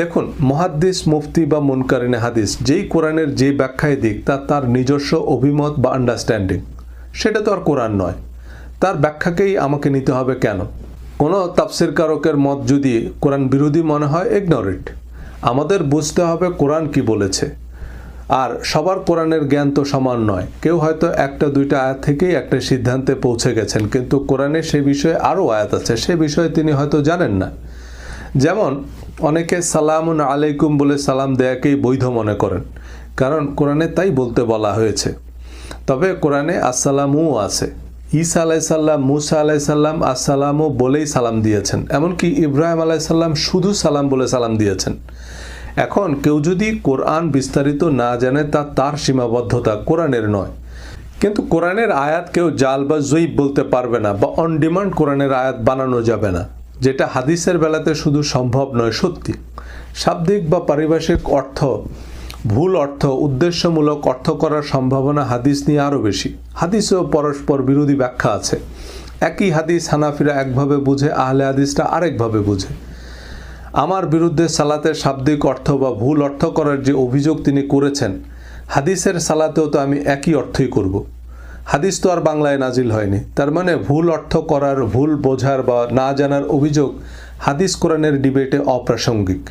দেখুন, মহাদ্দিস, মুফতি বা মুনকারিনে হাদিস, যেই কোরআনের যে ব্যাখ্যায় দিক, তা তার নিজস্ব অভিমত বা আন্ডারস্ট্যান্ডিং সেটা তো আর কোরআন নয়। তার ব্যাখ্যাকেই আমাকে নিতে হবে কেন? কোনো তাফসির কারকের মত যদি কোরআন বিরোধী মনে হয় ইগনোর ইট আমাদের বুঝতে হবে কোরআন কি বলেছে। আর সবার কোরআনের জ্ঞান তো সমান নয়। কেউ হয়তো একটা, দুইটা আয়াত থেকেই একটা সিদ্ধান্তে পৌঁছে গেছেন, কিন্তু কোরআনে সে বিষয়ে আরও আয়াত আছে। সে বিষয়ে তিনি হয়তো জানেন না। যেমন অনেকে সালামুন আলাইকুম বলে সালাম দেয়াকেই বৈধ মনে করেন। কারণ কোরআনে তাই বলতে বলা হয়েছে। তবে কোরআনে আসসালামও আছে। ঈসা আলাইসাল্লাম, মুসা আলাইসাল্লাম আসসালামও বলেই সালাম দিয়েছেন। এমনকি ইব্রাহিম আলাইসাল্লাম শুধু সালাম বলে সালাম দিয়েছেন। এখন কেউ যদি কোরআন বিস্তারিত না জানে, তা তার সীমাবদ্ধতা কোরআনের নয়। কিন্তু কোরআনের আয়াত কেউ জাল বা জয়ীব বলতে পারবে না বা অন ডিমান্ড কোরআনের আয়াত বানানো যাবে না। যেটা হাদিসের বেলাতে শুধু সম্ভব নয়, সত্যি। শাব্দিক বা পারিভাষিক অর্থ, ভুল অর্থ, উদ্দেশ্যমূলক অর্থ করার সম্ভাবনা হাদিস নিয়ে আরও বেশি। হাদিসেও পরস্পর বিরোধী ব্যাখ্যা আছে। একই হাদিস হানাফিরা একভাবে বুঝে, আহলে হাদিসটা আরেকভাবে বুঝে। আমার বিরুদ্ধে সালাতের শাব্দিক অর্থ বা ভুল অর্থ করার যে অভিযোগ তিনি করেছেন, হাদিসের সালাতেও তো আমি একই অর্থই করব। হাদিস তো আর বাংলায় নাজিল হয়নি। তার মানে ভুল অর্থ করার, ভুল বোঝার বা না জানার অভিযোগ হাদিস কোরআনের ডিবেটে অপ্রাসঙ্গিক।